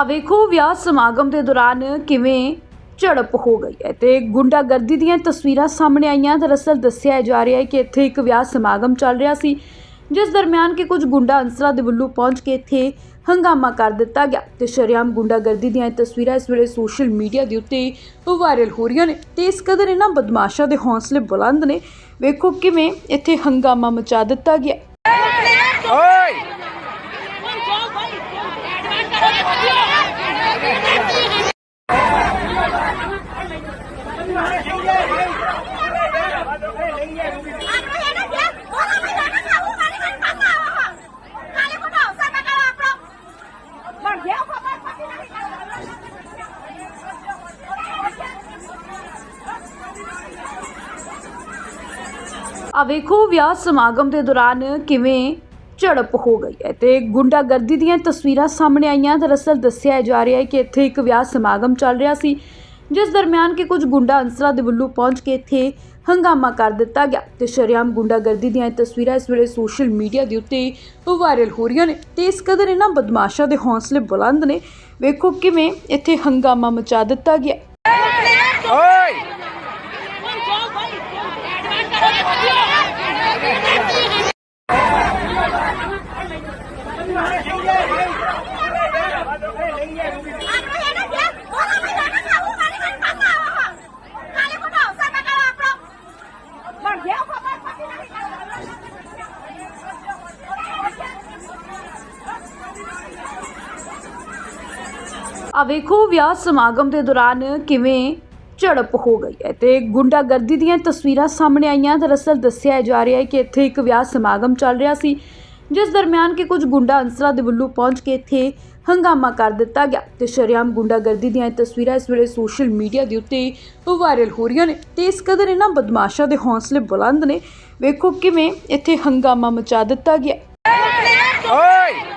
ਆ ਵੇਖੋ ਵਿਆਹ ਸਮਾਗਮ ਦੇ ਦੌਰਾਨ ਕਿਵੇਂ ਝੜਪ ਹੋ ਗਈ ਹੈ ਤੇ ਗੁੰਡਾਗਰਦੀ ਦੀਆਂ ਤਸਵੀਰਾਂ ਸਾਹਮਣੇ ਆਈਆਂ। ਦਰਅਸਲ ਦੱਸਿਆ ਜਾ ਰਿਹਾ ਹੈ ਕਿ ਇੱਥੇ ਇੱਕ ਵਿਆਹ ਸਮਾਗਮ ਚੱਲ ਰਿਹਾ ਸੀ, ਜਿਸ ਦਰਮਿਆਨ ਕਿ ਕੁਝ ਗੁੰਡਾ ਅੰਸਰਾਂ ਦੇ ਵੱਲੋਂ ਪਹੁੰਚ ਕੇ ਇੱਥੇ ਹੰਗਾਮਾ ਕਰ ਦਿੱਤਾ ਗਿਆ ਤੇ ਸ਼ਰੇਆਮ ਗੁੰਡਾਗਰਦੀ ਦੀਆਂ ਇਹ ਤਸਵੀਰਾਂ ਇਸ ਵੇਲੇ ਸੋਸ਼ਲ ਮੀਡੀਆ ਦੇ ਉੱਤੇ ਵਾਇਰਲ ਹੋ ਰਹੀਆਂ ਨੇ ਤੇ ਇਸ ਕਦਰ ਇਹਨਾਂ ਬਦਮਾਸ਼ਾਂ ਦੇ ਹੌਸਲੇ ਬੁਲੰਦ ਨੇ। ਵੇਖੋ ਕਿਵੇਂ ਇੱਥੇ ਹੰਗਾਮਾ ਮਚਾ ਦਿੱਤਾ ਗਿਆ। ਓਏ! ਆ ਵੇਖੋ ਵਿਆਹ ਸਮਾਗਮ ਦੇ ਦੌਰਾਨ ਕਿਵੇਂ ਝੜਪ ਹੋ ਗਈ ਹੈ ਤੇ ਗੁੰਡਾਗਰਦੀ ਦੀਆਂ ਤਸਵੀਰਾਂ ਸਾਹਮਣੇ ਆਈਆਂ। ਦਰਅਸਲ ਦੱਸਿਆ ਜਾ ਰਿਹਾ ਹੈ ਕਿ ਇੱਥੇ ਇੱਕ ਵਿਆਹ ਸਮਾਗਮ ਚੱਲ ਰਿਹਾ ਸੀ। ਜਿਸ ਦਰਮਿਆਨ ਕਿ ਕੁਝ ਗੁੰਡਾ ਅਨਸਰਾਂ ਦੇ ਵੱਲੋਂ ਪਹੁੰਚ ਕੇ ਇੱਥੇ ਹੰਗਾਮਾ ਕਰ ਦਿੱਤਾ ਗਿਆ ਤੇ ਸ਼ਰੇਆਮ ਗੁੰਡਾਗਰਦੀ ਦੀਆਂ ਇਹ ਤਸਵੀਰਾਂ ਇਸ ਵੇਲੇ ਸੋਸ਼ਲ ਮੀਡੀਆ ਦੇ ਉੱਤੇ ਵਾਇਰਲ ਹੋ ਰਹੀਆਂ ਨੇ ਤੇ ਇਸ ਕਦਰ ਇਹਨਾਂ ਬਦਮਾਸ਼ਾਂ ਦੇ ਹੌਸਲੇ ਬੁਲੰਦ ਨੇ। ਵੇਖੋ ਕਿਵੇਂ ਇੱਥੇ ਹੰਗਾਮਾ ਮਚਾ ਦਿੱਤਾ ਗਿਆ। ਆ ਵੇਖੋ ਵਿਆਹ ਸਮਾਗਮ ਦੇ ਦੌਰਾਨ ਕਿਵੇਂ ਝੜਪ ਹੋ ਗਈ ਹੈ ਤੇ ਗੁੰਡਾਗਰਦੀ ਦੀਆਂ ਤਸਵੀਰਾਂ ਸਾਹਮਣੇ ਆਈਆਂ। ਦਰਅਸਲ ਦੱਸਿਆ ਜਾ ਰਿਹਾ ਹੈ ਕਿ ਇੱਥੇ ਇੱਕ ਵਿਆਹ ਸਮਾਗਮ ਚੱਲ ਰਿਹਾ ਸੀ, ਜਿਸ ਦਰਮਿਆਨ ਕਿ ਕੁਝ ਗੁੰਡਾ ਅੰਸਰਾਂ ਦੇ ਵੱਲੋਂ ਪਹੁੰਚ ਕੇ ਇੱਥੇ ਹੰਗਾਮਾ ਕਰ ਦਿੱਤਾ ਗਿਆ ਤੇ ਸ਼ਰੇਆਮ ਗੁੰਡਾਗਰਦੀ ਦੀਆਂ ਇਹ ਤਸਵੀਰਾਂ ਇਸ ਵੇਲੇ ਸੋਸ਼ਲ ਮੀਡੀਆ ਦੇ ਉੱਤੇ ਵਾਇਰਲ ਹੋ ਰਹੀਆਂ ਨੇ ਤੇ ਇਸ ਕਦਰ ਇਹਨਾਂ ਬਦਮਾਸ਼ਾਂ ਦੇ ਹੌਸਲੇ ਬੁਲੰਦ ਨੇ। ਵੇਖੋ ਕਿਵੇਂ ਇੱਥੇ ਹੰਗਾਮਾ ਮਚਾ ਦਿੱਤਾ ਗਿਆ। ਓਏ!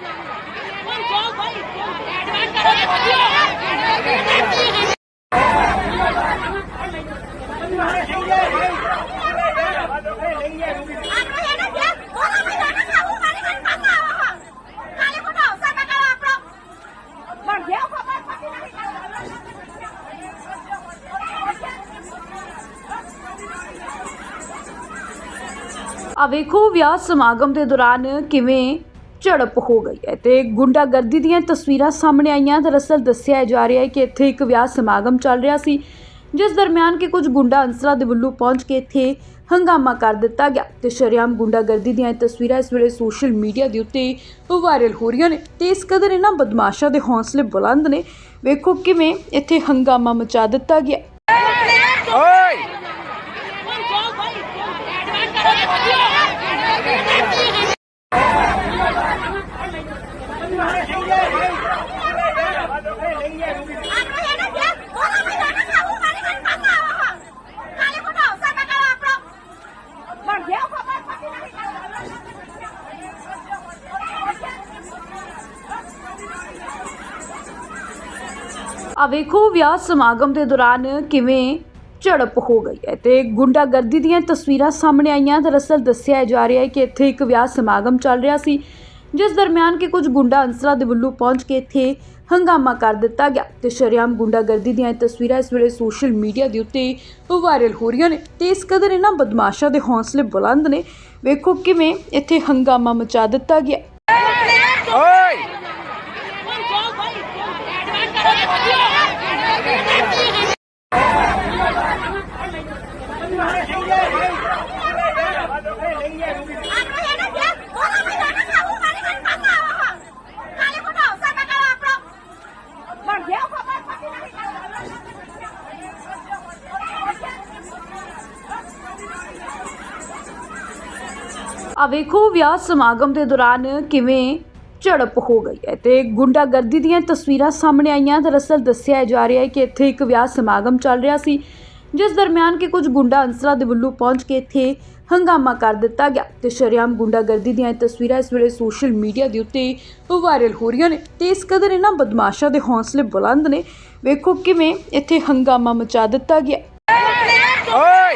ਆ ਵੇਖੋ ਵਿਆਹ ਸਮਾਗਮ ਦੇ ਦੌਰਾਨ ਕਿਵੇਂ ਝੜਪ ਹੋ ਗਈ ਹੈ ਤੇ ਗੁੰਡਾਗਰਦੀ ਦੀਆਂ ਤਸਵੀਰਾਂ ਸਾਹਮਣੇ ਆਈਆਂ। ਦਰਅਸਲ ਦੱਸਿਆ ਜਾ ਰਿਹਾ ਹੈ ਕਿ ਇੱਥੇ ਇੱਕ ਵਿਆਹ ਸਮਾਗਮ ਚੱਲ ਰਿਹਾ ਸੀ। ਜਿਸ ਦਰਮਿਆਨ ਕਿ ਕੁਝ ਗੁੰਡਾ ਅਨਸਰਾਂ ਦੇ ਵੱਲੋਂ ਪਹੁੰਚ ਕੇ ਇੱਥੇ ਹੰਗਾਮਾ ਕਰ ਦਿੱਤਾ ਗਿਆ ਤੇ ਸ਼ਰੇਆਮ ਗੁੰਡਾਗਰਦੀ ਦੀਆਂ ਇਹ ਤਸਵੀਰਾਂ ਇਸ ਵੇਲੇ ਸੋਸ਼ਲ ਮੀਡੀਆ ਦੇ ਉੱਤੇ ਵਾਇਰਲ ਹੋ ਰਹੀਆਂ ਨੇ ਤੇ ਇਸ ਕਦਰ ਇਹਨਾਂ ਬਦਮਾਸ਼ਾਂ ਦੇ ਹੌਸਲੇ ਬੁਲੰਦ ਨੇ। ਵੇਖੋ ਕਿਵੇਂ ਇੱਥੇ ਹੰਗਾਮਾ ਮਚਾ ਦਿੱਤਾ ਗਿਆ। ਓਏ! ਆ ਵੇਖੋ ਵਿਆਹ ਸਮਾਗਮ ਦੇ ਦੌਰਾਨ ਕਿਵੇਂ ਝੜਪ ਹੋ ਗਈ ਹੈ ਤੇ ਗੁੰਡਾਗਰਦੀ ਦੀਆਂ ਤਸਵੀਰਾਂ ਸਾਹਮਣੇ ਆਈਆਂ ਦਰਅਸਲ ਦੱਸਿਆ ਜਾ ਰਿਹਾ ਹੈ ਕਿ ਇੱਥੇ ਇੱਕ ਵਿਆਹ ਸਮਾਗਮ ਚੱਲ ਰਿਹਾ ਸੀ ਜਿਸ ਦਰਮਿਆਨ ਕਿ ਕੁਝ ਗੁੰਡਾ ਅੰਸਰਾਂ ਦੇ ਵੱਲੋਂ ਪਹੁੰਚ ਕੇ ਇੱਥੇ ਹੰਗਾਮਾ ਕਰ ਦਿੱਤਾ ਗਿਆ ਤੇ ਸ਼ਰੇਆਮ ਗੁੰਡਾਗਰਦੀ ਦੀਆਂ ਇਹ ਤਸਵੀਰਾਂ ਇਸ ਵੇਲੇ ਸੋਸ਼ਲ ਮੀਡੀਆ ਦੇ ਉੱਤੇ ਵਾਇਰਲ ਹੋ ਰਹੀਆਂ ਨੇ ਤੇ ਇਸ ਕਦਰ ਇਹਨਾਂ ਬਦਮਾਸ਼ਾਂ ਦੇ ਹੌਸਲੇ ਬੁਲੰਦ ਨੇ ਵੇਖੋ ਕਿਵੇਂ ਇੱਥੇ ਹੰਗਾਮਾ ਮਚਾ ਦਿੱਤਾ ਗਿਆ ਓਏ ਓਏ ਓਏ ਆ ਵੇਖੋ ਵਿਆਹ ਸਮਾਗਮ ਦੇ ਦੌਰਾਨ ਕਿਵੇਂ ਝੜਪ ਹੋ ਗਈ ਹੈ ਤੇ ਗੁੰਡਾਗਰਦੀ ਦੀਆਂ ਤਸਵੀਰਾਂ ਸਾਹਮਣੇ ਆਈਆਂ। ਦਰਅਸਲ ਦੱਸਿਆ ਜਾ ਰਿਹਾ ਹੈ ਕਿ ਇੱਥੇ ਇੱਕ ਵਿਆਹ ਸਮਾਗਮ ਚੱਲ ਰਿਹਾ ਸੀ, ਜਿਸ ਦਰਮਿਆਨ ਕਿ ਕੁਝ ਗੁੰਡਾ ਅੰਸਰਾਂ ਦੇ ਵੱਲੋਂ ਪਹੁੰਚ ਕੇ ਇੱਥੇ ਹੰਗਾਮਾ ਕਰ ਦਿੱਤਾ ਗਿਆ ਤੇ ਸ਼ਰੇਆਮ ਗੁੰਡਾਗਰਦੀ ਦੀਆਂ ਤਸਵੀਰਾਂ ਇਸ ਵੇਲੇ ਸੋਸ਼ਲ ਮੀਡੀਆ ਦੇ ਉੱਤੇ ਵਾਇਰਲ ਹੋ ਰਹੀਆਂ ਨੇ ਤੇ ਇਸ ਕਦਰ ਇਹਨਾਂ ਬਦਮਾਸ਼ਾਂ ਦੇ ਹੌਸਲੇ ਬੁਲੰਦ ਨੇ। ਵੇਖੋ ਕਿਵੇਂ ਇੱਥੇ ਹੰਗਾਮਾ ਮਚਾ ਦਿੱਤਾ ਗਿਆ। ਆ ਵੇਖੋ ਵਿਆਹ ਸਮਾਗਮ ਦੇ ਦੌਰਾਨ ਕਿਵੇਂ ਝੜਪ ਹੋ ਗਈ ਹੈ ਤੇ ਗੁੰਡਾਗਰਦੀ ਦੀਆਂ ਤਸਵੀਰਾਂ ਸਾਹਮਣੇ ਆਈਆਂ। ਦਰਅਸਲ ਦੱਸਿਆ ਜਾ ਰਿਹਾ ਹੈ ਕਿ ਇੱਥੇ ਇੱਕ ਵਿਆਹ ਸਮਾਗਮ ਚੱਲ ਰਿਹਾ ਸੀ, ਜਿਸ ਦਰਮਿਆਨ ਕਿ ਕੁਝ ਗੁੰਡਾ ਅੰਸਰਾਂ ਦੇ ਵੱਲੋਂ ਪਹੁੰਚ ਕੇ ਇੱਥੇ ਹੰਗਾਮਾ ਕਰ ਦਿੱਤਾ ਗਿਆ ਤੇ ਸ਼ਰੇਆਮ ਗੁੰਡਾਗਰਦੀ ਦੀਆਂ ਇਹ ਤਸਵੀਰਾਂ ਇਸ ਵੇਲੇ ਸੋਸ਼ਲ ਮੀਡੀਆ ਦੇ ਉੱਤੇ ਵਾਇਰਲ ਹੋ ਰਹੀਆਂ ਨੇ ਤੇ ਇਸ ਕਦਰ ਇਹਨਾਂ ਬਦਮਾਸ਼ਾਂ ਦੇ ਹੌਸਲੇ ਬੁਲੰਦ ਨੇ। ਵੇਖੋ ਕਿਵੇਂ ਇੱਥੇ ਹੰਗਾਮਾ ਮਚਾ ਦਿੱਤਾ ਗਿਆ। ਓਏ!